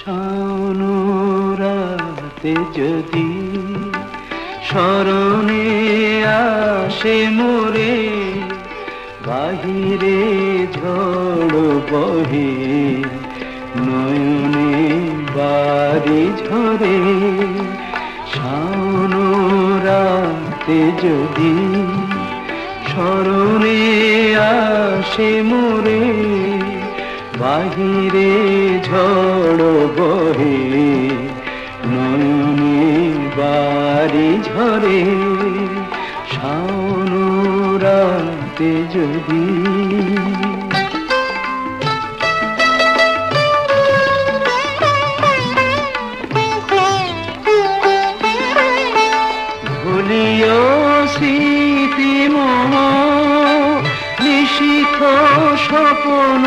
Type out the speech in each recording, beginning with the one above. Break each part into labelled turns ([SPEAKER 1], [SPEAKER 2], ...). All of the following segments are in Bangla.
[SPEAKER 1] শানুরাতে যদি স্মরণে আসে মোরে, বাহিরে ঝড় বহে, নয়নে বাড়ি ঝরে। শানুরাতে যদি স্মরণে আসে মোরে বাহিরে ঝড় বহে নয়নে বাড়ি ঝরে। শাওন রাতে যদি ভুলিও স্মৃতি স্বপন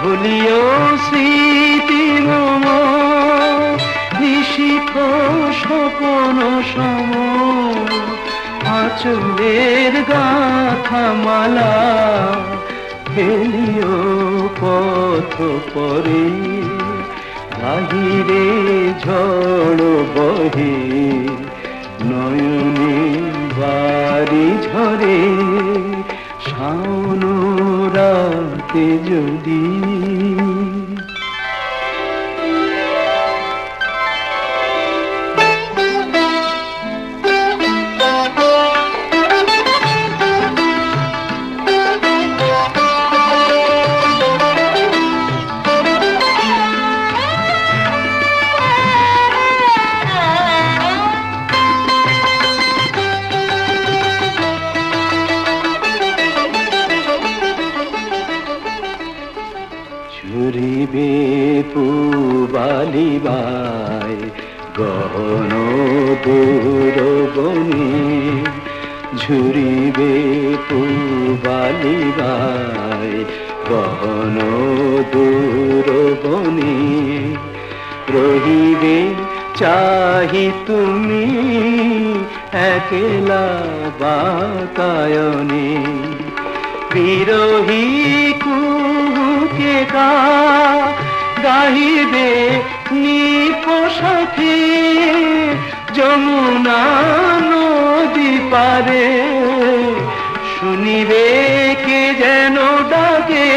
[SPEAKER 1] ভুলিও স্মৃতি নিশিথ স্বপন সম। আচলের গাথা মালা ফেলিও পথ পরে বাহিরে ঝড় রাতে যদি ঝুরিবে পুবালিবাই গহন দূর বনে ঝুরিবে পুবালিবাই গহন দূর বনে রহিবে চাহি তুমি একলা বাতায়নে, বিরোহী কুহুকে গা গাহিবে নিপোষাখে যমুনা নদী পারে। শুনিবে কে যেন ডাকে,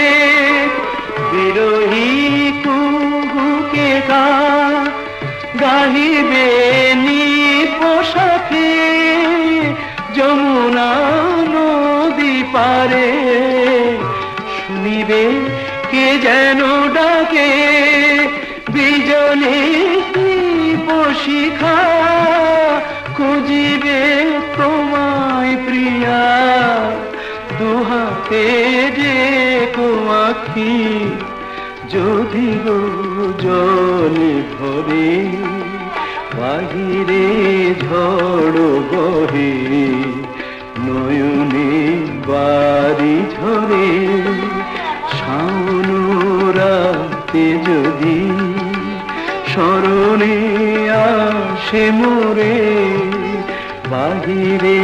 [SPEAKER 1] বিরোহী কুহুকে গা গাহিবে নিপোষাখে যমুনা নদী পারে। শুনিবে কে যেন ডাকে, বিজনে বসিখা খুঁজিবে তোমায় প্রিয়া। দুহাতে যে আখি যদি গো জলে ভরে বাহিরে ঝড় বহে, নয়নে বাড়ি ঝরে রাতে যদি স্মরণে আসে মোরে বাহিরে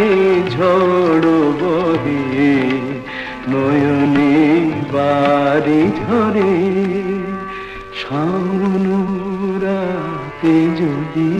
[SPEAKER 1] ঝড় বহে নয়নে বাড়ি ঝরে শাওন রাতে যদি